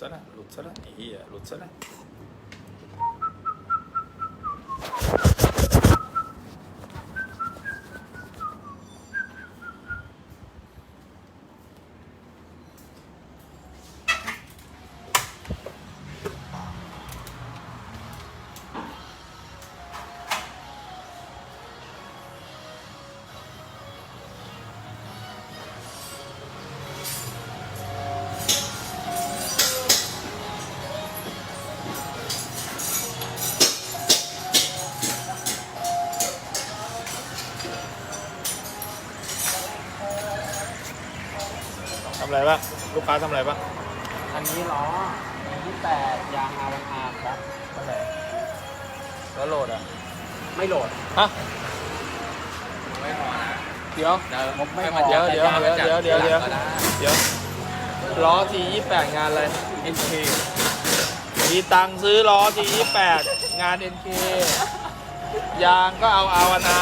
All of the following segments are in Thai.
ซะนะหลุดซะนะ อ้เหี้ยหลุดซะนะทำอะไรบ้างลูกค้าทำอะไรบ้างอันนี้ล้อยี่แปดยางอาวันอาครับทำไหนแล้วโหลดอะไม่โหลดฮะไม่พอนะเดี๋ยวเดี๋ยวผมไม่ให้พมาอเดี๋ยวเดี๋ยวจัเดี๋ยวเดี๋ยวเดี๋ยวก็ไเดี๋ยวล้อทียี่แปดงานอะไร NK มีตังค์ซื้อล้อทียี่แปดงาน NK ยางก็เอาอาวนา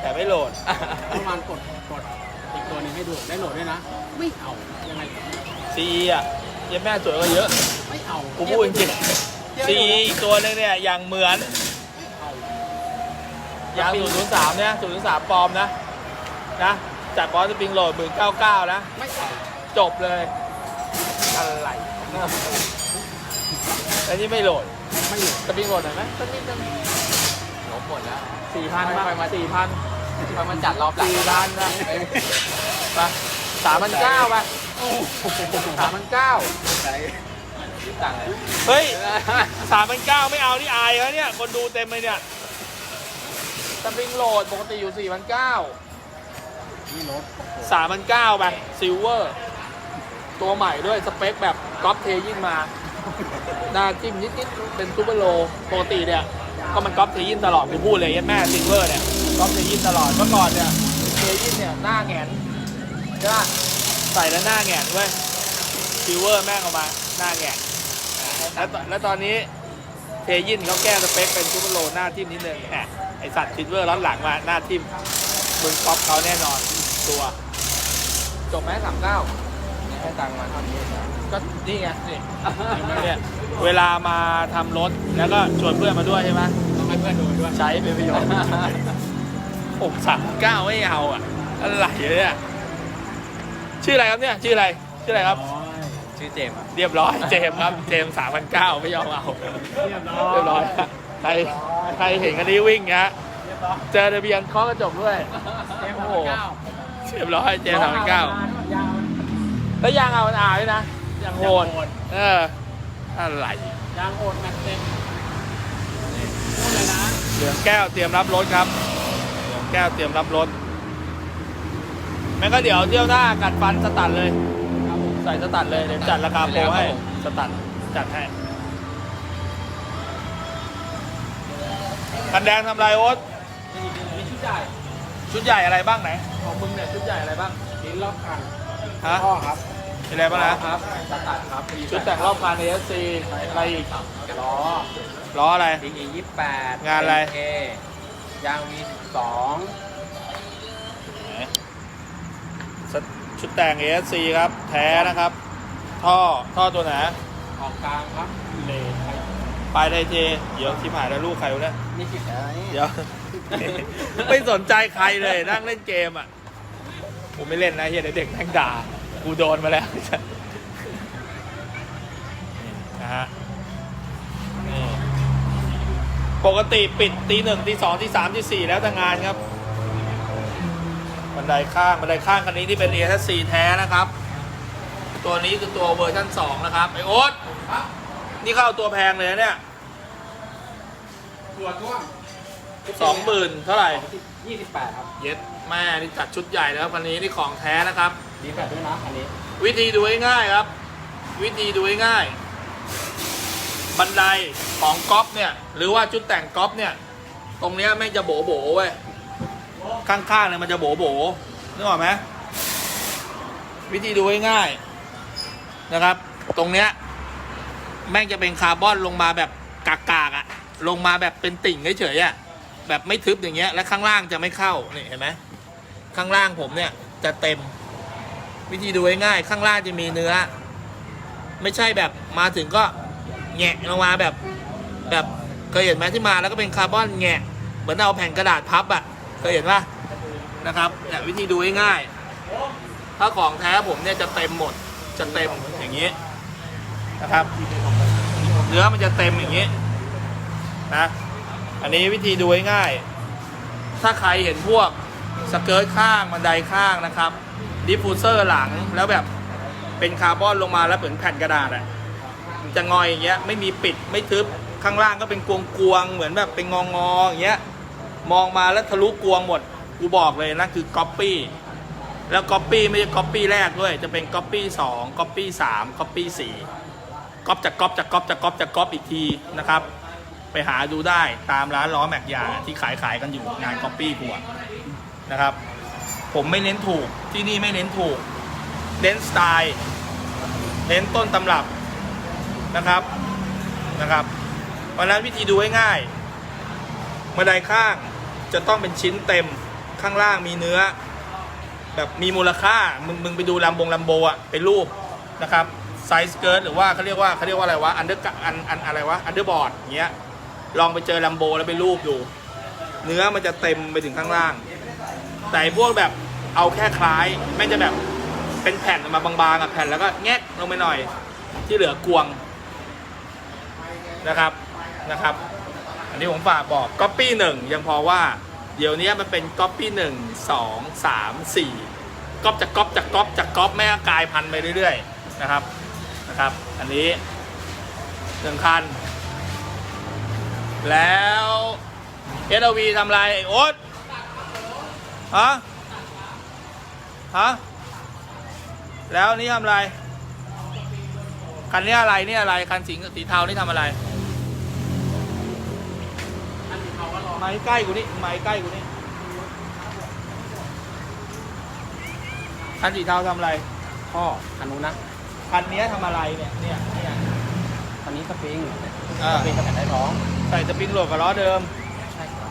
แต่ไม่โหลดเมื่อวานกดกดอีก ตัวหนึงให้ดูได้โหลดด้วยนะ ไม่เอายังไง CE อะเยังแม่สวยกว่าเยอะไม่เอากูพูดจริงๆ CE อีกตัวหนึงเนี่ยอย่างเหมือนไม่เอายาง003เนี่ย003ปลอมนะนะจัดบอสสปริงโหลด199นะไม่เอาจบเลยอะไรอันนี้ไม่โหลดไม่โหลดสปริงโหลดหน่อยไหมสักนิดนึงลบหมดแล้วสี่พันไม่บ้างค่อยมาสี่พัน ค่อยมาจัดรอบหลังสี่พันนะไปสามพันเก้าไปสามพันเก้าใช้ยึดตังเลยเฮ้ยสามพันเก้าไม่เอาที่อายแล้วเนี่ย คนดูเต็มเลยเนี่ยสปริงโหลดปกติอยู่สี่พันเก้านี่รถสามพันเก้าไปซิลเวอร์ ตัวใหม่ด้วยสเปคแบบก๊อปเทยิ่งมาหน้าจิ้มนิดๆเป็นซูเปอร์โลปกติเนี่ย ก็มันก๊อปเทยินตลอดกูพูดเลยยันแม่ซิลเวอร์เนี่ย ก๊อปเทยินตลอดเมื่อก่อนเนี่ยเทยินเนี่ยหน้าแหงนใช่ปะใส่แล้วหน้าแหงนเว้ยซิลเวอร์แม่งออกมาหน้าแหงนแล้วตแล้วตอนนี้เทยินเขาแก้สเปคเป็นซูเปอร์โลหน้าทิ่มนิดนึงแหมไอสัตว์ซิลเวอร์ร้อนหลังมาหน้าทิ่มมึงก๊อปเขาแน่นอนตัวจบไหมสามเก้าให้ตังค์มาเท่านี้นะก็นี่ไงนี่เนี่ยเวลามาทำรถแล้วก็ชวนเพื่อนมาด้วยใช่ไหมต้องให้เพื่อนดูด้วยใช้เป็นประโยชน์ ผมสามเก้าไม่เอาอะอะไรเนี่ยชื่ออะไรครับเนี่ย ชื่ออะไร ชื่ออะไรครับ ชื่อเจมส์อะเรียบร้อย เจมส์ครับ เจมสามพันเก้าไม่ยอมเอา เรียบร้อยเรียบร้อยใครใครเห็นกันนี้วิ่งเงี้ยเรียบร้อยเจอทะเบียนเคาะกระจกด้วยเต็มโอ้หโหกเก้าเรียบร้อย เจมสามพันเก้า ยาวแล้วยางเอาอาด้วยนะยางโหดยางโหดเอออะไรยางโอดแม็กเต็มนี่พูดเลยนะ เหลืองแก้วเตรียมรับรถครับเหลือง แก้วเตรียมรับรถแม่งก็เดี๋ยวเที่ยวหน้ากัดฟันสตัดเลยครับผมใส่สตัดเลยเดี๋ยวจัดราคาโปรให้สตัดจัดให้กันแดงทำไรโอ๊ตมีมีชุดใหญ่ชุดใหญ่อะไรบ้างไหนของมึงเนี่ยชุดใหญ่อะไรบ้างลิ้นรอบคันฮะพ่อครับมีอะไรบ้างนะครับสตัดครับชุดแต่งรอบคัน ASC อะไรอีกล้อล้ออะไรดีอียี่แปดงานอะไร ยางมีสองไหนสชุดแต่ง ASC ครับ แท้นะครับ ท่อ ท่อตัวไหน ออกกลางครับเลนไปปลายไทยเทเดี๋ยวที่ผ่านแล้วลูกใครวะเนี่ย นี่สิบแผลนี่เดี๋ยว ไม่สนใจใครเลยนั่งเล่นเกมอะกูไม่เล่นนะเฮียเดี๋ยวเด็กแม่งด่า กูโดนมาแล้ว นี่นะฮะนี่ ปกติปิดตีหนึ่งตีสองตีสามตีสี่แล้วแต่งานครับ บันไดข้าง บันไดข้างคันนี้ที่เป็น a อ c แท้นะครับ ตัวนี้คือตัวเวอร์ชันสองนะครับไอโอ๊ตนี่เข้าตัวแพงเลยนะเนี่ยตัวท่วงสองหมื่นเท่าไหร่ยี่สิบแปดครับ เย็ดแม่นี่จัดชุดใหญ่แล้วคันนี้นี่ของแท้นะครับ ดีแบบด้วยนะอันนี้ วิธีดูง่ายๆครับ วิธีดูง่ายๆ บันไดของก๊อฟเนี่ยหรือว่าชุดแต่งก๊อฟเนี่ย ตรงเนี้ยแม่งจะโบโบๆเว้ยข้างๆเนี่ยมันจะโบโบนึกออกไหมวิธีดูง่ายๆนะครับ ตรงเนี้ยแม่งจะเป็นคาร์บอนลงมาแบบกากๆอะลงมาแบบเป็นติ่งเฉยๆอะแบบไม่ทึบอย่างเงี้ยและข้างล่างจะไม่เข้านี่เห็นไหมข้างล่างผมเนี่ยจะเต็ม วิธีดูง่ายๆข้างล่างจะมีเนื้อ ไม่ใช่แบบมาถึงก็ แงะลงมาแบบ แบบเคยเห็นไหมที่มาแล้วก็เป็นคาร์บอนแงะเหมือนเอาแผ่นกระดาษพับอะ่ะเคยเห็นปะนะครับเนี่ยวิธีดูง่ายๆถ้าของแท้ผมเนี่ยจะเต็มหมดจะเต็มอย่างนี้นะครับเนื้อมันจะเต็มอย่างนี้นะอันนี้วิธีดูง่ายๆถ้าใครเห็นพวกสเกิร์ตข้างบันไดข้างนะครับดิฟฟูเซอร์หลังแล้วแบบเป็นคาร์บอนลงมาแล้วเหมือนแผ่นกระดาษอะ จะงอยอย่างเงี้ยไม่มีปิดไม่ทึบข้างล่างก็เป็นกวงกวงเหมือนแบบเป็นงองออย่างเงี้ยมองมาแล้วทะลุกวงหมดกูบอกเลยนั่นคือก๊อปปี้แล้วก๊อปปี้ไม่ใช่ก๊อปปี้แรกด้วย จะเป็นก๊อปปี้สองก๊อปปี้สามก๊อปปี้สี่ก๊อปจากก๊อปจากก๊อปจากก๊อปจากก๊อปอีกทีนะครับ ไปหาดูได้ตามร้านล้อแม็กยางที่ขายขายกันอยู่งานก๊อปปี้กูอะนะครับ ผมไม่เน้นถูกที่นี่ไม่เน้นถูกเน้นสไตล์เน้นต้นตำรับ นะครับนะครับเพราะนั้นวิธีดูง่ายๆบันไดข้างจะต้องเป็นชิ้นเต็มข้างล่างมีเนื้อ แบบมีมูลค่ามึงมึงไปดูลำบงลำโบอะเป็นรูปนะครับไซส์เกิร์ตหรือว่าเขาเรียกว่าเขาเรียกว่าอะไรวะอันเดอร์อันอันอะไรวะอันเดอร์บอร์ดเงี้ยลองไปเจอลำโบแล้วไปรูปดู เนื้อมันจะเต็มไปถึงข้างล่าง แต่พวกแบบเอาแค่คล้ายไม่จะแบบเป็นแผ่นออกมาบางๆอะแผ่นแล้วก็แงะลงไปหน่อย ที่เหลือกวง นะครับนะครับ อันนี้ผมฝากบอกก๊อปปี้หนึ่งยังพอว่าเดี๋ยวนี้มันเป็นก๊อปปี้หนึ่งสองสามสี่ก๊อปจากก๊อปจากก๊อปจากก๊อปแม่กลายพันธ์ไปเรื่อยๆนะครับนะครับ อันนี้หนึ่งคัน แล้วเอสวีทำไรไอ้โอ๊ตฮะฮะแล้วนี่ทำอะไร คันนี้อะไรนี่อะไร คันสีสีเทานี่ทำอะไร ไม้ใกล้กูนี่ไม้ใกล้กูนี่คันสีเทาทำอะไรพ่อคันนู้นนะคันนี้ทำอะไรเนี่ยเนี่ยเนี่ยคันนี้สปริงอ่าสปริงกระแผ่นได้ท้องใส่สปริงโหลดกับล้อเดิมใช่ครับ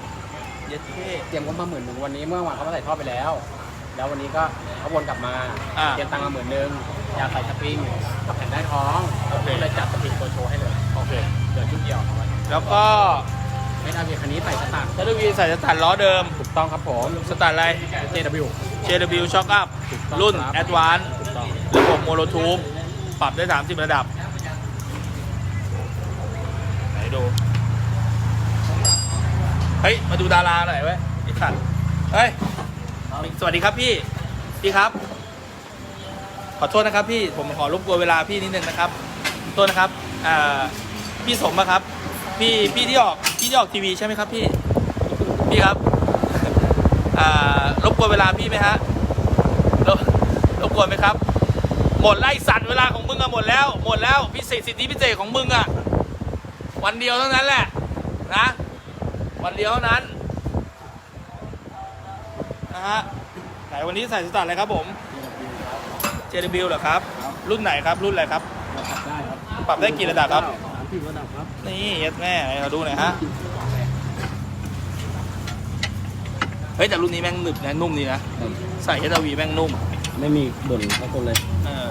เย็ดเท่ เตรียมงบมาหมื่นหนึ่งวันนี้เมื่อวานเขามาใส่ท่อไปแล้ว แล้ววันนี้ก็เขาวนกลับมาอ่าเตรียมตังค์มาหมื่นหนึ่งอยากใส่สปริงกับแผ่นได้ท้องโอเค ก็เลยจัดสปริงตัวโชว์ให้เลยโอเคเดี๋ยวชุดเดียวเอาไว้แล้วก็ ไม่ได้เพียงคันนี้ใส่สตาร์ทเทวีใส่สตาร์ทล้อเดิม ถูกต้องครับผมสตาร์ทอะไร JW JW Shock Up ถูกต้องรุ่นครับ Advance ถูกต้องระบบโมโนทูบปรับได้ 30 ระดับ ไหนดู เฮ้ย มาดูดาราหน่อยเว้ยไอ้สัตว์เฮ้ย สวัสดีครับพี่ พี่ครับ ขอโทษนะครับพี่ ผมขอรบกวนเวลาพี่นิดนึงนะครับ ขอโทษนะครับ อ่า พี่สมอะครับ พี่ พี่ที่ออก พี่ที่ออกทีวีใช่ไหมครับพี่ พี่ครับอ่ารบกวนเวลาพี่ไหมฮะรบรบกวนไหมครับ หมดไล่สัตว์เวลาของมึงอะหมดแล้ว หมดแล้วพิเศษสิทธิพิเศษของมึงอะวันเดียวเท่านั้นแหละนะวันเดียวเท่านั้นนะฮะไหนวันนี้ใส่สตาร์อะไรครับผม JW เหรอครับ รุ่นไหนครับรุ่นอะไรครับได้ครับปรับได้กี่ระดับครับ สามสิบระดับครับ นี่ยัดแม่ไหนขอดูหน่อยฮะ เฮ้ยแต่รุ่นนี้แม่งหนึบนะนุ่มดีนะ ใส่ HRV แม่งนุ่ม ไม่มีบ่นสักคนเลยเออ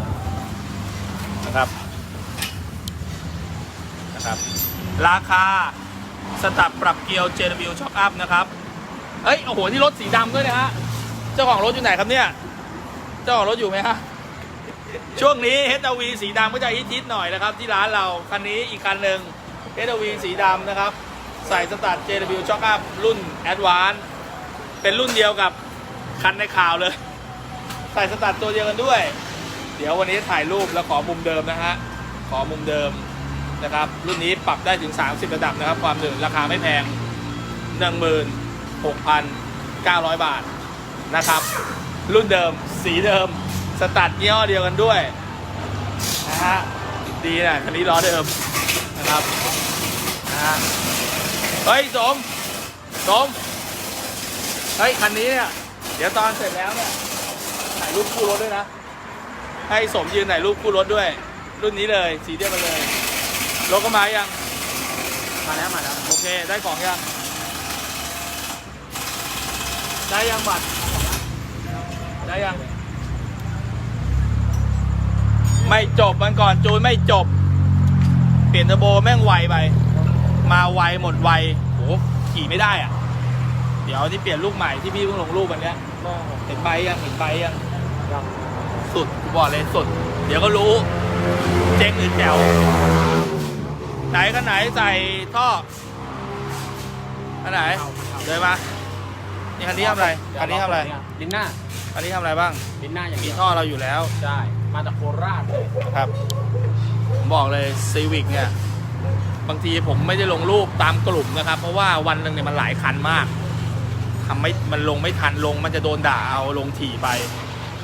นะครับนะครับ ราคาสตับปรับเกียว JW Shock Up นะครับ เฮ้ย โอ้โหที่รถสีดำด้วยนะฮะ เจ้าของรถอยู่ไหนครับเนี่ย เจ้าของรถอยู่ไหมฮะ ช่วงนี้ HRV สีดำก็จะฮิตๆหน่อยนะครับ ที่ร้านเรา คันนี้อีกคันหนึ่ง HRV สีดำนะครับ ใส่สตัด JW Shock Up รุ่น Advance เป็นรุ่นเดียวกับคันในข่าวเลย ใส่สตัดตัวเดียวกันด้วย เดี๋ยววันนี้ถ่ายรูปแล้วขอมุมเดิมนะฮะ ขอมุมเดิมนะครับ รุ่นนี้ปรับได้ถึง 30 ระดับนะครับ ความหนืดราคาไม่แพง 16,900 บาทนะครับ รุ่นเดิมสีเดิมสตัดยี่ห้อเดียวกันด้วยนะฮะ ดีนะคันนี้ล้อเดิมนะครับนะฮะเฮ้ยสมสมเฮ้ยคันนี้เนี่ยเดี๋ยวตอนเสร็จแล้วเนี่ยถ่ายรูปคู่รถด้วยนะ ให้สมยืนถ่ายรูปคู่รถด้วย รุ่นนี้เลยสีเดียวกันเลยรถก็มายังมาแล้วมาแล้วโอเคได้ของยังได้ยังบัตรได้ยัง ไม่จบมันก่อนจูนไม่จบ เปลี่ยนเทอร์โบแม่งไวไป มาไวหมดไวโหขี่ไม่ได้อะเดี๋ยวที่เปลี่ยนลูกใหม่ที่พี่เพิ่งลงรูปวันเนี้ยเห็นใบยังเห็นใบยังสุดกูบอกเลยสุด เดี๋ยวก็รู้ เจ๊งหรือแจ๋วไหนก็ไหนใส่ท่ออันไหนเดินมานี่คันนี้ทำอะไรคันนี้ทำอะไร ลิ้นหน้าคันนี้ทำอะไรบ้าง ลิ้นหน้าอย่างมีเดียวท่อเราอยู่แล้ว ใช่ มาจากโคราชเลยนะครับผมบอกเลยซีวิกเนี่ยบางทีผมไม่ได้ลงรูปตามกลุ่มนะครับ เพราะว่าวันหนึ่งเนี่ยมันหลายคันมากทำไม่มันลงไม่ทันลง มันจะโดนด่าเอาลงถี่ไป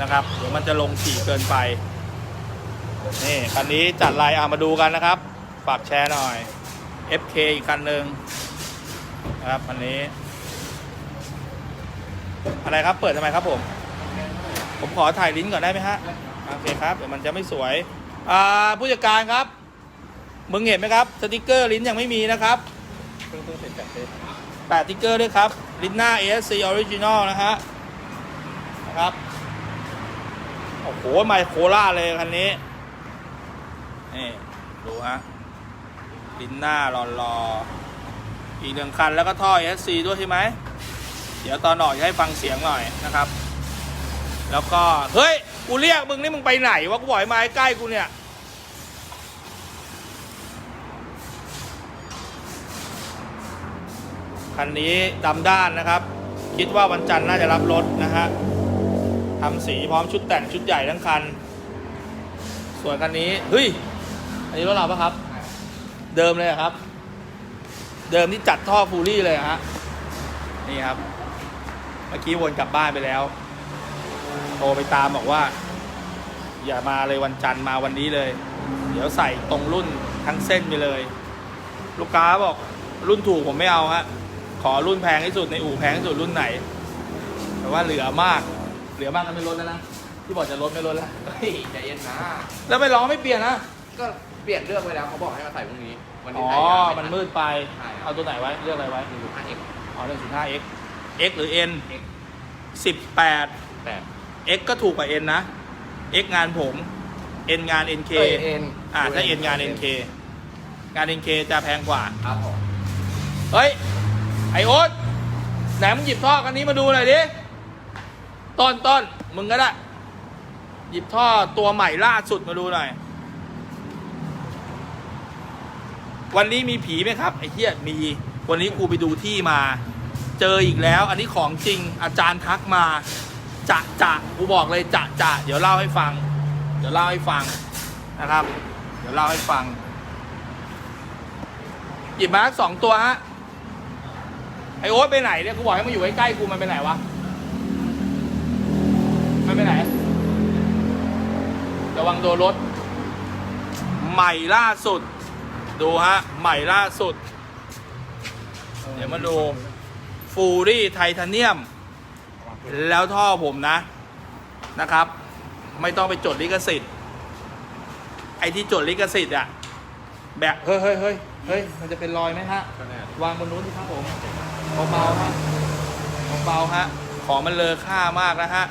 นะครับเดี๋ยวมันจะลงถี่เกินไปนี่คันนี้จัดลายเอามาดูกันนะครับฝากแชร์หน่อย FK อีกคันหนึ่งนะครับคันนี้ อะไรครับเปิดทำไมครับผม ผมขอถ่ายลิ้นก่อนได้ไหมฮะ โอเคครับเดี๋ยวมันจะไม่สวย อ่าผู้จัดการครับ มึงเห็นไหมครับ สติกเกอร์ลิ้นยังไม่มีนะครับเพิ่งเพิ่งเสร็จจากเทสแปะสติกเกอร์ด้วยครับ ลิ้นหน้า ASC Original นะฮะนะครับโอ้โหไมโครล่าเลยคันนี้ นี่ ดูฮะ ลิ้นหน้ารอรอๆอีกหนึ่งคันแล้วก็ท่อ ASC ด้วยใช่ไหม เดี๋ยวตอนออกจะให้ฟังเสียงหน่อยนะครับ แล้วก็ เฮ้ย กูเรียกมึงนี่มึงไปไหนวะกูบอกให้มาใกล้กูเนี่ย คันนี้ดำด้านนะครับ คิดว่าวันจันทร์น่าจะรับรถนะฮะทำสีพร้อมชุดแต่งชุดใหญ่ทั้งคัน ส่วนคันนี้ เฮ้ย อันนี้รถเราปะครับ เดิมเลยครับ เดิมที่จัดท่อฟูรี่เลยฮะ นี่ครับ เมื่อกี้วนกลับบ้านไปแล้ว ทรไปตามบอกว่า อย่ามาเลยวันจันทร์มาวันนี้เลย เดี๋ยวใส่ตรงรุ่นทั้งเส้นไปเลย ลูกค้าบอกรุ่นถูกผมไม่เอาฮะขอรุ่นแพงที่สุดในอู่แพงที่สุดรุ่นไหน แต่ว่าเหลือมาก เหลือมากก็ไม่ลดแล้วนะที่บอกจะลดไม่ลดแล้วเฮ้ยใจเย็นนะ แล้วไม่ร้องไม่เปลี่ยนนะก็เปลี่ยนเรื่องไปแล้วเขาบอกให้มาใส่พรุ่งนี้วันนี้อ๋อ ใส่ยังไมันมืดไป ใช่ครับเอาตัวไหนไว้เลือกอะไรไว้ หนึ่งจุดห้าเอ็กอ๋อเรื่อง15 x x หรือ n X 18แต่ x ก็ถูกกว่า n นะ x งานผม n งาน nk เอ้ยเอ็นอ่าถ้า n งาน nk งาน nk จะแพงกว่า ครับผมเฮ้ย ไอโอ๊ตไหนมึงหยิบท่อกันนี้มาดูหน่อยดิ ต้นต้นมึงก็ได้ หยิบท่อตัวใหม่ล่าสุดมาดูหน่อย วันนี้มีผีไหมครับ ไอ้เหี้ยมี วันนี้กูไปดูที่มา เจออีกแล้ว อันนี้ของจริงอาจารย์ทักมา จะจะกูบอกเลยจะจะเดี๋ยวเล่าให้ฟัง เดี๋ยวเล่าให้ฟังนะครับ เดี๋ยวเล่าให้ฟังหยิบมาสองตัวฮะไอโอ๊ตไปไหนเนี่ยกูบอกให้มันอยู่ใกล้ๆกูมันไปไหนวะมันไปไหนระวังโดนรถ ใหม่ล่าสุด ดูฮะ ใหม่ล่าสุด เดี๋ยวมาดูฟูรี่ไทเทเนียม แล้วท่อผมนะนะครับ ไม่ต้องไปจดลิขสิทธิ์ ไอที่จดลิขสิทธิ์อะแบบเฮ้ยเฮ้ยเฮ้ยเฮ้ยมันจะเป็นรอยไหมฮะ ก็แน่วางบนนู้นสิครับผมเบาๆฮะเบาๆฮะ ของมันเลอค่ามากนะฮะ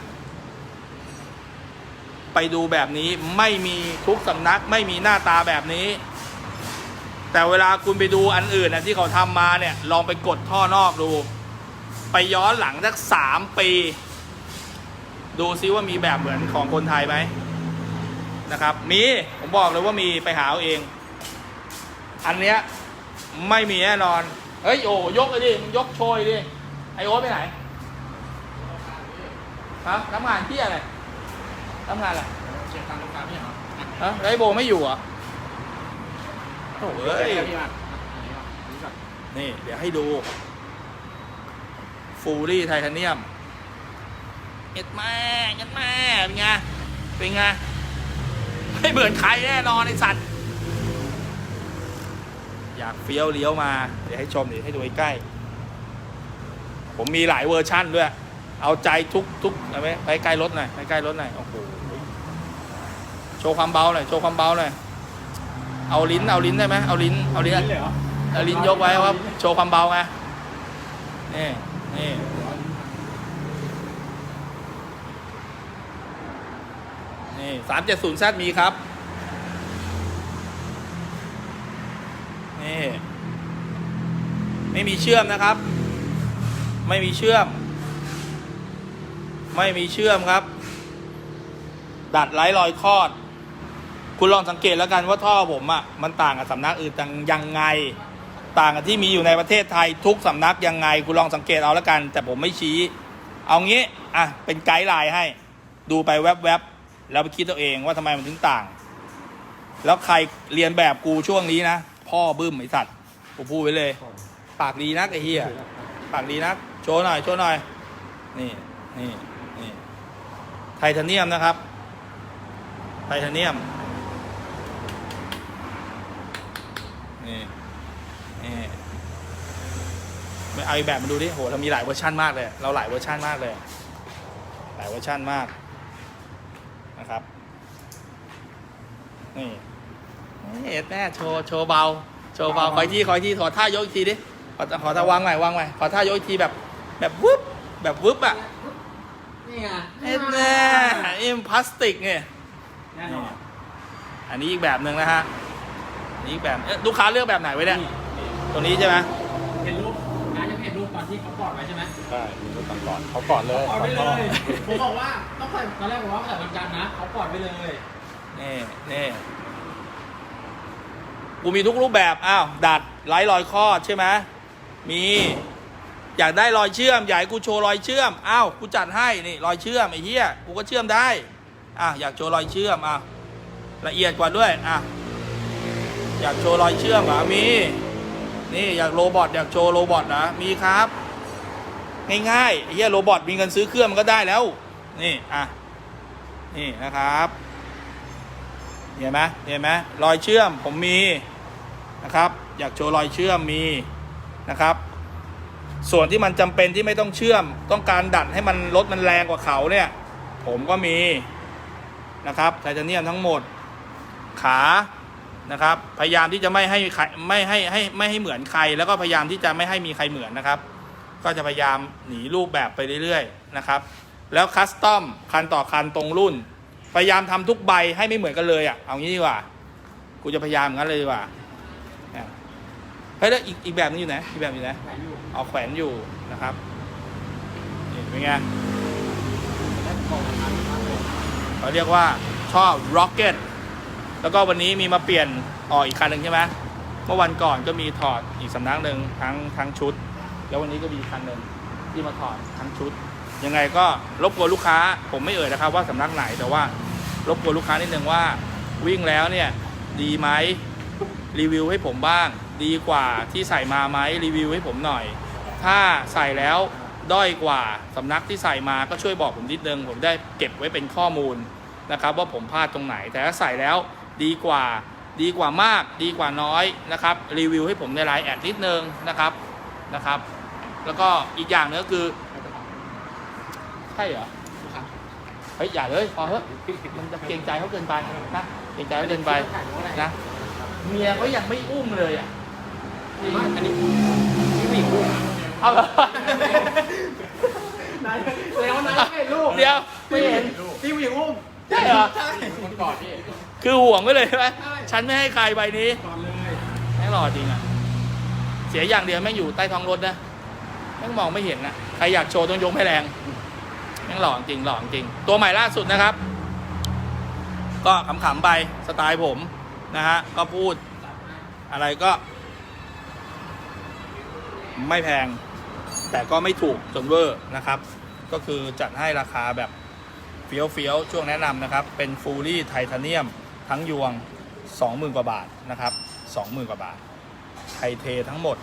ไปดูแบบนี้ไม่มีทุกสำนัก ไม่มีหน้าตาแบบนี้ แต่เวลาคุณไปดูอันอื่นนะที่เขาทำมาเนี่ย ลองไปกดท่อนอกดู ไปย้อนหลังสักสามปี ดูซิว่ามีแบบเหมือนของคนไทยไหมนะครับ มี ผมบอกเลยว่ามีไปหาเอาเอง อันเนี้ยไม่มีแน่นอน เฮ้ยโอ้ยกเลยดิมึงยกโชยดิ ไอโอ๊ตไปไหนฮะทำงานที่อะไรทำงานอะไรเช็คทางลูกค้าพี่เหรอฮะแล้วไอโบไม่อยู่เหรอโอ้เฮ้เฮ้ยยพี่มาอันนี้ก่อนอันนี้ก่อนนี่ เดี๋ยวให้ดู ฟูรี่ไทเทเนียมเอ็ดแม่เอ็ดแม่เป็นไง เป็นไง ไม่เหมือนใครแน่นอนไอสัตว์ อยากเฟี้ยวเลี้ยวมา เดี๋ยวให้ชมเดี๋ยวให้ดูใกล้ๆผมมีหลายเวอร์ชั่นด้วย เอาใจทุกทุกเอาไหมไปใกล้รถหน่อยไปใกล้รถหน่อยโอ้โหโชว์ความเบาหน่อยโชว์ความเบาหน่อยเอาลิ้นเอาลิ้นได้ไหมเอาลิ้นเอาลิ้นเลยเหรอเอาลิ้นยกไว้ว่าโชว์ความเบาไงนี่ นี่ นี่สามเจ็ดศูนย์แซดมีครับ นี่ ไม่มีเชื่อมนะครับ ไม่มีเชื่อม ไม่มีเชื่อมครับ ดัดไร้รอยคอด คุณลองสังเกตแล้วกันว่าท่อผมอะ่ะ มันต่างกับสำนักอื่นยังไง ต่างกับที่มีอยู่ในประเทศไทยทุกสำนักยังไงคุณลองสังเกตเอาล้วกัน แต่ผมไม่ชี้ เอางี้อะเป็นไกด์ไลน์ให้ ดูไปแวบๆแล้วไปคิดตัวเองว่าทำไมมันถึงต่าง แล้วใครเรียนแบบกูช่วงนี้นะ พ่อบึ้มไอสัตว์กูพูดไว้เลย ปากดีนักไอเหี้ยปากดีนัก โชว์หน่อยโชว์หน่อย นี่นี่นี่ไทเทเนียมนะครับ ไทเทเนียม นี่ นี่ไม่ เอาอีกแบบมาดูดิโหเรามีหลายเวอร์ชันมากเลย เราหลายเวอร์ชันมากเลย หลายเวอร์ชันมากนะครับนี่เอ็ดแม่โชว์โชว์เบา โชว์เบาขออีกทีขออีกทีขอท่ายกอีกทีดิขอขอท่าวางใหม่วางใหม่ขอท่ายกอีกทีแบบ แบบวึบแบบวึบอะนี่ไงเอ็ดแน่อิมพลาสติกเนี่ยแน่นอนอันนี้อีกแบบหนึ่งนะฮะอันนี้อีกแบบเอ๊ะลูกค้าเลือกแบบไหนไว้เนี่ยนี่ตัวนี้ใช่ไหมเห็นรูป อนที่เขากอดไว้ใช่ไหมใช่มีรูปก่อนเขาก่อนเลยกอดไว้เลย ผมบอกว่าต้องใส่ตอนแรกผมว่าใส่วันจันทร์นะเขากอดไว้เลย นี่นี่กูมีทุกรูปแบบ อ้าว ดัดไร้รอยคอดใช่ไหมมี อยากได้รอยเชื่อม อยากให้กูโชว์รอยเชื่อม อ้าว กูจัดให้ นี่รอยเชื่อมไอ้เหี้ย กูก็เชื่อมได้ อะ อยากโชว์รอยเชื่อม อะ ละเอียดกว่าด้วย อะ อยากโชว์รอยเชื่อมเหรอะมี นี่อยากโรบอทอยากโชว์โรบอทนะมีครับ ง่ายๆเหี้ยโรบอทมีเงินซื้อเครื่องมันก็ได้แล้ว นี่อะนี่นะครับเห็นไหมเห็นไหมรอยเชื่อมผมมีนะครับ อยากโชว์รอยเชื่อมมีนะครับ ส่วนที่มันจำเป็นที่ไม่ต้องเชื่อม ต้องการดัดให้มันรถมันแรงกว่าเขาเนี่ย ผมก็มีนะครับไทเทเนียมทั้งหมด ขา นะครับ พยายามที่จะไม่ให้ใครไม่ให้ให้ไม่ให้เหมือนใคร แล้วก็พยายามที่จะไม่ให้มีใครเหมือนนะครับ ก็จะพยายามหนีรูปแบบไปเรื่อยๆนะครับ แล้วคัสตอมคันต่อคันตรงรุ่น พยายามทำทุกใบให้ไม่เหมือนกันเลยอะเอางี้ดีกว่า กูจะพยายามงั้นเลยดีกว่าอะเฮ้ยแล้วอีกอีกแบบนึงอยู่ไหนอีกแบบอยู่ไหนเอาแขวนอยู่นะครับนี่เป็นไงเลยเขาเรียกว่าชอบ Rocket แล้วก็วันนี้มีมาเปลี่ยนออกอีกคันหนึ่งใช่ไหมเมื่อวันก่อนก็มีถอดอีกสำนักหนึ่งทั้งทั้งชุด แล้ววันนี้ก็มีคันหนึ่งที่มาถอดทั้งชุด ยังไงก็รบกวนลูกค้า ผมไม่เอ่ยนะครับ ว่าสำนักไหนแต่ว่ารบกวนลูกค้านิดนึงว่าวิ่งแล้วเนี่ยดีไหมรีวิวให้ผมบ้าง ดีกว่าที่ใส่มาไหมรีวิวให้ผมหน่อย ถ้าใส่แล้วด้อยกว่าสำนักที่ใส่มาก็ช่วยบอกผมนิดนึง ผมได้เก็บไว้เป็นข้อมูลนะครับ ว่าผมพลาดตรงไหน แต่ถ้าใส่แล้ว ดีกว่า ดีกว่ามาก ดีกว่าน้อยนะครับ รีวิวให้ผมในไลน์แอดนิดนึงนะครับนะครับ แล้วก็อีกอย่างหนึงก็คือใช่เหรอลูกค้าเฮ้ยอย่าเลยพอเถอะมันจะเกรงใจเขาเกินไปนะเกรงใจเขาเกินไปนะเมียเขายังไม่อุ้มเลยอะไม่อันนี้พี่หมิงลูกเอาเหรอแล้วนะไม่เห็นลูกเดี๋ยวไม่เห็นพี่หมิงอุ้มใช่เหรอใช่คนก่อนนี่ คือห่วงไว้เลยใช่ไหมฉันไม่ให้ใครใบนี้ก่อนเลยแม่งหล่อจริงอะ เสียอย่างเดียวแม่งอยู่ใต้ท้องรถนะแม่งมองไม่เห็นนะใครอยากโชว์ต้องยกให้แรงแม่งหล่อจริงหล่อจริง ตัวใหม่ล่าสุดนะครับ ก็ขำๆไปสไตล์ผมนะฮะก็พูดอะไรก็ ไม่แพง แต่ก็ไม่ถูกจนเวอร์นะครับ ก็คือจัดให้ราคาแบบเฟี้ยวๆช่วงแนะนำนะครับ เป็นฟูลี่ไทเทเนียม ทั้งยวง 20,000 กว่าบาทนะครับ 20,000 กว่าบาทไทเททั้งหมด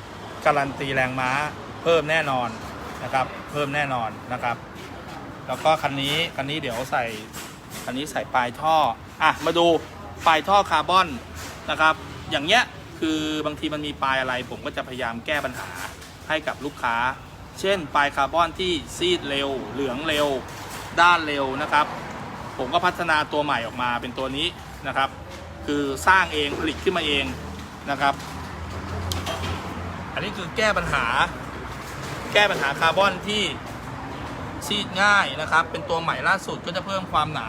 การันตีแรงม้าเพิ่มแน่นอนนะครับ เพิ่มแน่นอนนะครับ แล้วก็คันนี้คันนี้เดี๋ยวใส่คันนี้ใส่ปลายท่ออะมาดูปลายท่อคาร์บอนนะครับ อย่างเงี้ยคือบางทีมันมีปลายอะไร ผมก็จะพยายามแก้ปัญหาให้กับลูกค้า เช่น ปลายคาร์บอนที่ซีดเร็ว เหลืองเร็ว ด้านเร็วนะครับ ผมก็พัฒนาตัวใหม่ออกมาเป็นตัวนี้ นะครับ คือสร้างเองผลิตขึ้นมาเองนะครับ อันนี้คือแก้ปัญหา แก้ปัญหาคาร์บอนที่ซีดง่ายนะครับ เป็นตัวใหม่ล่าสุดก็จะเพิ่มความหนา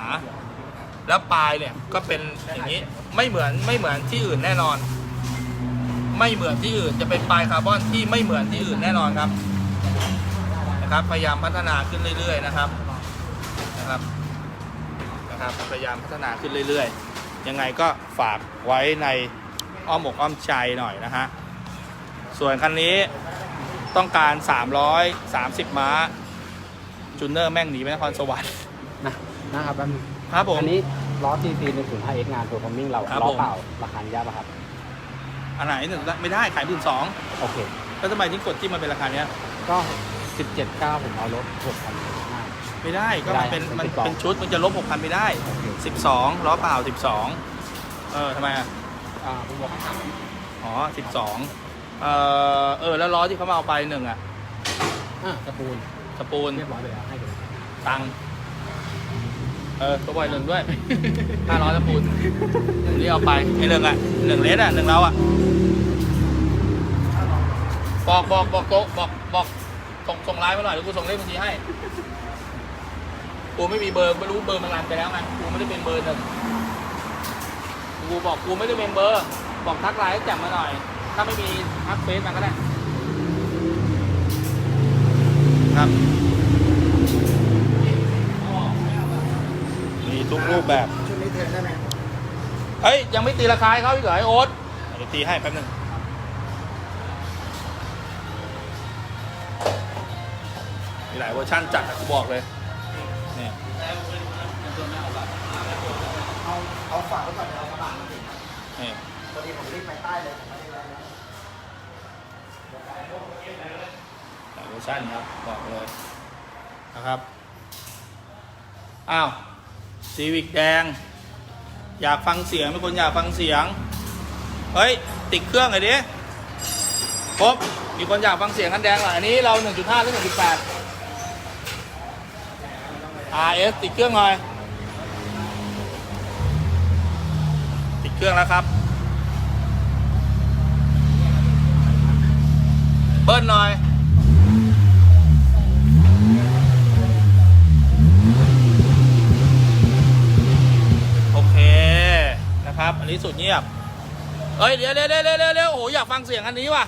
แล้วปลายเนี่ยก็เป็นอย่างนี้ไม่เหมือนไม่เหมือนที่อื่นแน่นอน ไม่เหมือนที่อื่นจะเป็นปลายคาร์บอนที่ไม่เหมือนที่อื่นแน่นอนครับนะครับ พยายามพัฒนาขึ้นเรื่อย ๆ นะครับนะครับ นะครับพยายามพัฒนาขึ้นเรื่อย ๆ ยังไงก็ฝากไว้ในอ้อมอกอ้อมใจหน่อยนะฮะ ส่วนคันนี้ต้องการ 330 ม้า จูเนอร์แม่งหนีไปนครสวรรค์นะนะครับแป๊บนึงครับผม อันนี้ล้อ TC 105X งานตัวคอมมิ่งเราครับล้อผม เปล่าราคานี้ได้ป่ะครับ อันไหนหนึ่งไม่ได้ขายหมื่นสองโอเค แล้วทำไมถึงกดที่มันเป็นราคาเนี้ยก็ 17.9 ผมเอารถ6,000 ไม่ได้ก็มันเป็นไม่มันได้เป็นชุดมันจะลบหกพันไม่ได้โอเคสิบสองล้อเปล่าสิบสองเออทำไมอะอ่าผมบอกให้ถามอ๋อสิบสองเออเออแล้วล้อที่เขามาเอาไปหนึ่งอะอ่าสปูนสปูนเรียบร้อยไปแล้วให้ไปเลยตังค์เออตัวบอยหนึ่งด้วยห้าร้อยสปูนหนึ่งนี่เอาไปไอ้หนึ่งอะหนึ่งเลสอะหนึ่งเราอะบอกบอกบอกโต๊ะบอกบอกส่งส่งไลน์มาหน่อยเดี๋ยวกูส่งเลขบัญชีให้ กูไม่มีเบอร์ไม่รู้เบอร์มันรันไปแล้วไงกูไม่ได้เป็นเบอร์หนึ่งกูบอกกูไม่ได้เป็นเบอร์ บอกทักไลน์ให้แจ่มมาหน่อย ถ้าไม่มีทักเฟซมาก็ได้ ครับ มีทุกรูปแบบชุดนี้เทิร์นได้ไหมเฮ้ย ยังไม่ตีราคาให้เขาอีกเหรอไอโอ๊ตเดี๋ยวตีให้แป๊บหนึงมีหลายเวอร์ชันจัดอะกูบอกเลย เอาฝากไว้ก่อนเดี๋ยวเอากระบะมาติดนี่พอดีผมรีบไปใต้เลยผมไม่ได้แล้วหลายเวอร์ชันครับบอกเลยนะครับ อ้าวซีวิกแดง อยากฟังเสียงเป็นคนอยากฟังเสียง เฮ้ย ติดเครื่องหน่อยดิครบมีคนอยากฟังเสียงกันแดงเหรออันนี้เรา 1.5หรือ1.8 RS ติดเครื่องหน่อย เครื่องแล้วครับ เบิ้ลหน่อยโอเคนะครับ อันนี้สุดเงียบเอ้ยเดี๋ยวเดี๋ยวเดี๋ยวเดี๋ยวโอ้โหอยากฟังเสียงอันนี้ว่ะ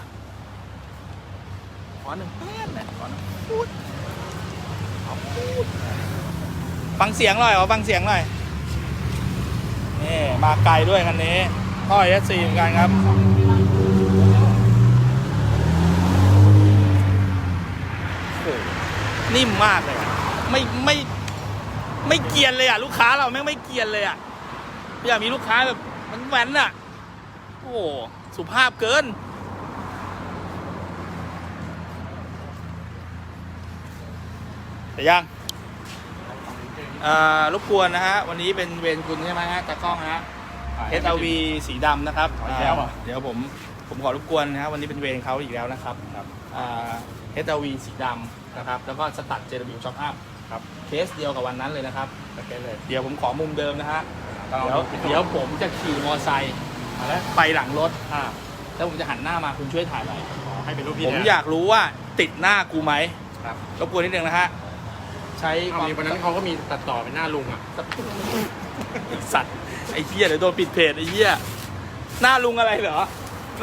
ขอหนึ่งแป๊บนะขอหนึ่งพูดเอพูดฟังเสียงหน่อยขอฟังเสียงหน่อย นี่ มาไกลด้วยคันนี้ท่อเอสซีเหมือนกันครับโอ้โหนิ่มมากเลยไม่ไม่ไม่เกียนเลยอะ ลูกค้าเราแม่งไม่เกียนเลยอะอยากมีลูกค้าแบบมันแหวนอะ โอ้สุภาพเกินแต่ยัง รบกวนนะฮะ วันนี้เป็นเวรคุณใช่ไหมฮะตากล้องฮะ SLV สีดำนะครับขออีกแล้วเหรออ่าเดี๋ยวผมผมขอรบกวนนะครับวันนี้เป็นเวรเขาอีกแล้วนะครับอ่า SLV สีดำนะครับ แล้วก็สตัด JW Shock Up ครับเคสเดียวกับวันนั้นเลยนะครับ โอเคเลย เดี๋ยวผมขอมุมเดิมนะฮะต้องเดี๋ยวเอาเดี๋ยวผมจะขี่มอไซค์เอาละไปหลังรถอ่าแล้วผมจะหันหน้ามาคุณช่วยถ่ายหน่อยขอให้เป็นรูปพี่ผมแทนอยากรู้ว่าติดหน้ากูไหมครับรบกวนนิดนึงนะฮะ ใช้คเอาวามมีวันนั้นเขาก็มีตัดต่อเป็นหน้าลุงอะสัตว์ไอ้เหี้ยเดี๋ยวโดนปิดเพจไอ้เหี้ยหน้าลุงอะไรเหรอ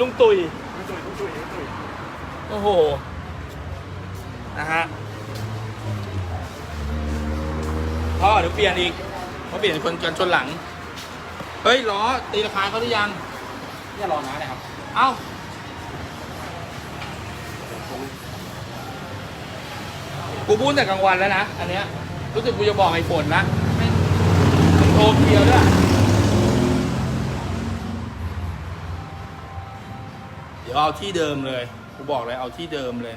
ลุงตุย ไม่ตุยไม่ตุยไม่ตุยโอ้โห นะฮะพ่อเดี๋ยวเปลี่ยนอีกเพราะเปลี่ยนคนกันชนหลัง เฮ้ยล้อตีราคาเขาหรือยังนี่รอนะนะครับ เอ้า กูพูดแต่กลางวันแล้วนะ อันเนี้ยรู้สึกกูจะบอกไอ้ฝนนะโทรเคลียร์ด้วยเดี๋ยวเอาที่เดิมเลย กูบอกเลยเอาที่เดิมเลย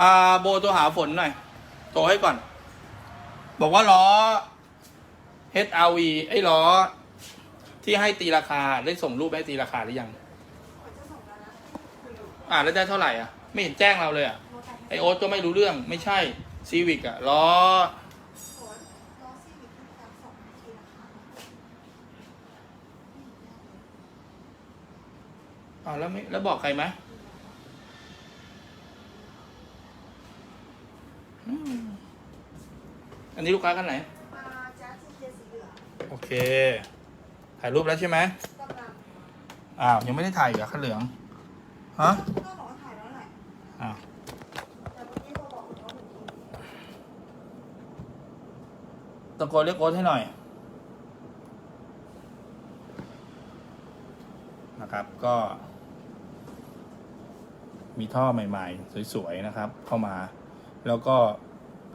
อ่าโบตัวหาฝนหน่อยโทรให้ก่อน บอกว่าล้อ HRV ไอ้ล้อ ที่ให้ตีราคาได้ส่งรูปให้ตีราคาหรือยัง อ่าแล้วได้เท่าไหร่อะ ไม่เห็นแจ้งเราเลยอะ ไอโอ๊ตก็ไม่รู้เรื่องไม่ใช่ซีวิกอะล้ออ่าแล้วไม่แล้วบอกใครไหมอืมอันนี้ลูกค้ากันไหนแจ๊สซีเจสีเหลืองโอเค ถ่ายรูปแล้วใช่ไหมกำลังอ้าว ยังไม่ได้ถ่ายอีกเหรอข้าวเหลือง ฮะ ก็บอกว่าถ่ายแล้วแหละ อ้าว แต่เมื่อกี้โทรบอกหนูว่าหนูกิน ตะโกนเรียกโอ๊ตให้หน่อยนะครับ ก็ มีท่อใหม่ ๆ สวย ๆ นะครับ เข้ามา แล้วก็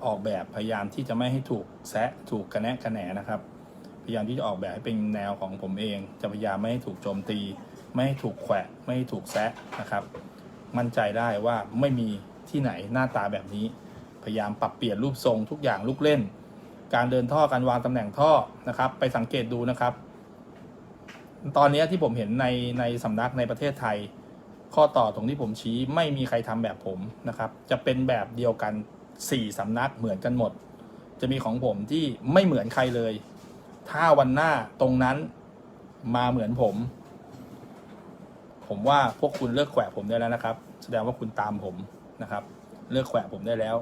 ออกแบบพยายามที่จะไม่ให้ถูกแซะถูกกระแนะกระแหนนะครับ พยายามที่จะออกแบบให้เป็นแนวของผมเอง จะพยายามไม่ให้ถูกโจมตี ไม่ให้ถูกแขวะไม่ให้ถูกแซะนะครับ มั่นใจได้ว่าไม่มีที่ไหนหน้าตาแบบนี้ พยายามปรับเปลี่ยนรูปทรงทุกอย่างลูกเล่น การเดินท่อการวางตำแหน่งท่อนะครับ ไปสังเกตดูนะครับ ตอนนี้ที่ผมเห็นในในสำนักในประเทศไทย ข้อต่อตรงที่ผมชี้ไม่มีใครทำแบบผมนะครับ จะเป็นแบบเดียวกัน 4สำนักเหมือนกันหมด จะมีของผมที่ไม่เหมือนใครเลย ถ้าวันหน้าตรงนั้นมาเหมือนผม ผมว่าพวกคุณเลิกแขวะผมได้แล้วนะครับ แสดงว่าคุณตามผมนะครับ เลิกแขวะผมได้แล้ว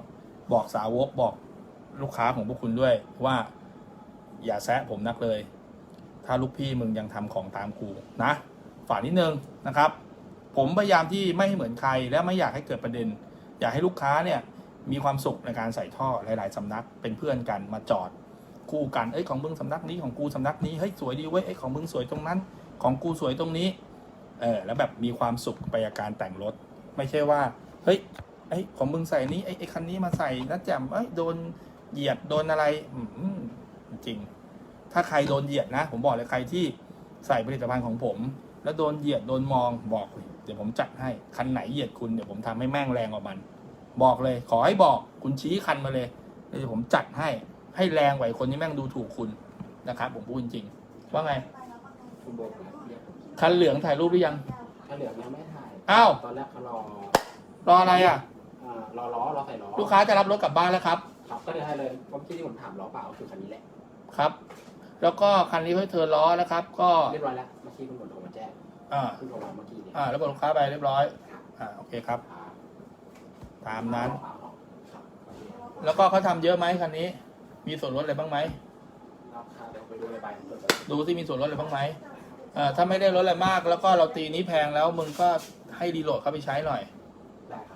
บอกสาวกบอก ลูกค้าของพวกคุณด้วยว่า อย่าแซะผมนักเลย ถ้าลูกพี่มึงยังทำของตามกูนะฝากนิดนึงนะครับ ผมพยายามที่ไม่ให้เหมือนใคร และไม่อยากให้เกิดประเด็น อยากให้ลูกค้าเนี่ยมีความสุขในการใส่ท่อหลาย ๆสำนักเป็นเพื่อนกันมาจอดคู่กันเอ้ยของมึงสำนักนี้ของกูสำนักนี้เฮ้ยสวยดีเว้ยเอ้ยของมึงสวยตรงนั้น ของกูสวยตรงนี้เออแล้วแบบมีความสุขไปกับการแต่งรถ ไม่ใช่ว่าเฮ้ยไอ้ของมึงใส่นี้ไอ้ไอ้คันนี้มาใส่นะแจ่มเอ้ยโดน เหยียดโดนอะไรอืมจริง ถ้าใครโดนเหยียดนะ ผมบอกเลยใครที่ใส่ผลิตภัณฑ์ของผม แล้วโดนเหยียดโดนมองบอกเลยเดี๋ยวผมจัดให้คันไหนเหยียดคุณเดี๋ยวผมทำให้แม่งแรงกว่ามัน บอกเลย ขอให้บอกคุณชี้คันมาเลยเดี๋ยวผมจัดให้ให้แรงกว่าไอ้คนที่แม่งดูถูกคุณนะครับผมพูดจริงๆว่าไงคุณโบครับเรียกคันเหลืองถ่ายรูปหรือยังถ้าเหลือยังไม่ถ่ายอ้าวตอนแรกเขารอรออะไรอะอ่ารอล้อรอใส่ล้อลูกค้าจะรับรถกลับบ้านแล้วครับ ครับก็เลยให้เลยเพราะเมื่อกี้ที่ผมถามล้อเปล่าคือคันนี้แหละครับ แล้วก็คันนี้ให้เธอล้อนะครับ ก็เรียบร้อยแล้วเมื่อกี้คุณโดโทรมาแจ้งอ่าคุณโทรมาเมื่อกี้เนี่ยอ่าแล้วบอกลูกค้าไปเรียบร้อยอ่าโอเคครับครับตามนั้น ครับครับโอเคแล้วก็เขาทำเยอะไหมคันนี้ มีส่วนลดอะไรบ้างไหมครับครับเดี๋ยวไปดูในใบผมตรวจสอบดูที่มีส่วนลดอะไรบ้างไหมเอ่อถ้าไม่ได้ลดอะไรมาก แล้วก็เราตีนี้แพงแล้วมึงก็ให้รีโหลดเข้าไปใช้หน่อยได้ครับ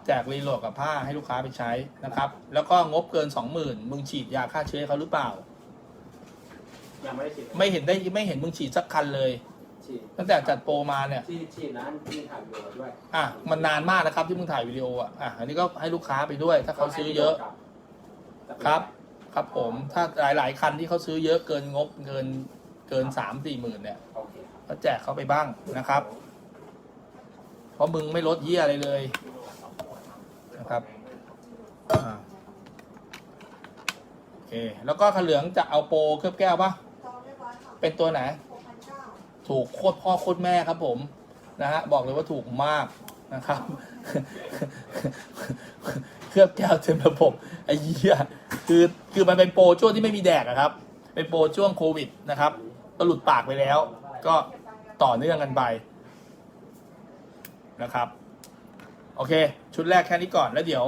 แจกรีโหลดกับผ้าให้ลูกค้าไปใช้นะครับ แล้วก็งบเกินสองหมื่นมึงฉีดยาฆ่าเชื้อให้เขาหรือเปล่า ยังไม่ได้ฉีดไม่เห็นได้ไม่เห็นมึงฉีดสักคันเลย ฉีดตั้งแต่จัดโปรมาเนี่ย ที่ฉีดนั้นที่ถ่ายวิดีโอด้วยอะมันนานมากนะครับที่มึงถ่ายวิดีโออะอะอันนี้ก็ให้ลูกค้าไปด้วย ถ้าเขาซื้อเยอะครับ ครับผมถ้าหลาย ๆ คันที่เขาซื้อเยอะเกินงบเกินเกินสามสี่หมื่นเนี่ยโอเคครับก็แจกเขาไปบ้างนะครับ เพราะมึงไม่ลดเยี่ยอะไรเลย นะครับอ่าโอเค แล้วก็ขาเหลืองจะเอาโปรเคลือบแก้วปะจองเรียบร้อยค่ะเป็นตัวไหน ถูกโคตรพ่อโคตรแม่ครับผม นะฮะ บอกเลยว่าถูกมากนะครับ เคลือบแก้วเต็มระบบไอ้เหี้ยคือคือมันเป็นโปรช่วงที่ไม่มีแดกอะครับ เป็นโปรช่วงโควิดนะครับก็หลุดปากไปแล้ว ก็ต่อเนื่องกันไปนะครับ โอเค ชุดแรกแค่นี้ก่อนแล้วเดี๋ยว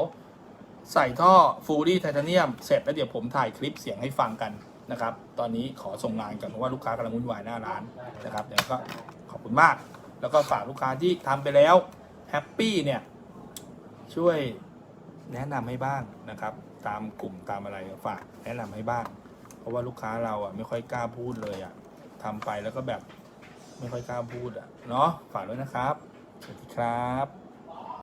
ใส่ท่อฟูลี่ไทเทเนียมเสร็จแล้วเดี๋ยวผมถ่ายคลิปเสียงให้ฟังกันนะครับ ตอนนี้ขอส่งงานก่อนเพราะว่าลูกค้ากำลังวุ่นวายหน้าร้านนะครับเดี๋ยวก็ขอบคุณมาก แล้วก็ฝากลูกค้าที่ทำไปแล้วแฮปปี้เนี่ยช่วยแนะนำให้บ้างนะครับ ตามกลุ่มตามอะไรฝากแนะนำให้บ้าง เพราะว่าลูกค้าเราอะไม่ค่อยกล้าพูดเลยอะทำไปแล้วก็แบบไม่ค่อยกล้าพูดอะเนาะฝากด้วยนะครับสวัสดีครับ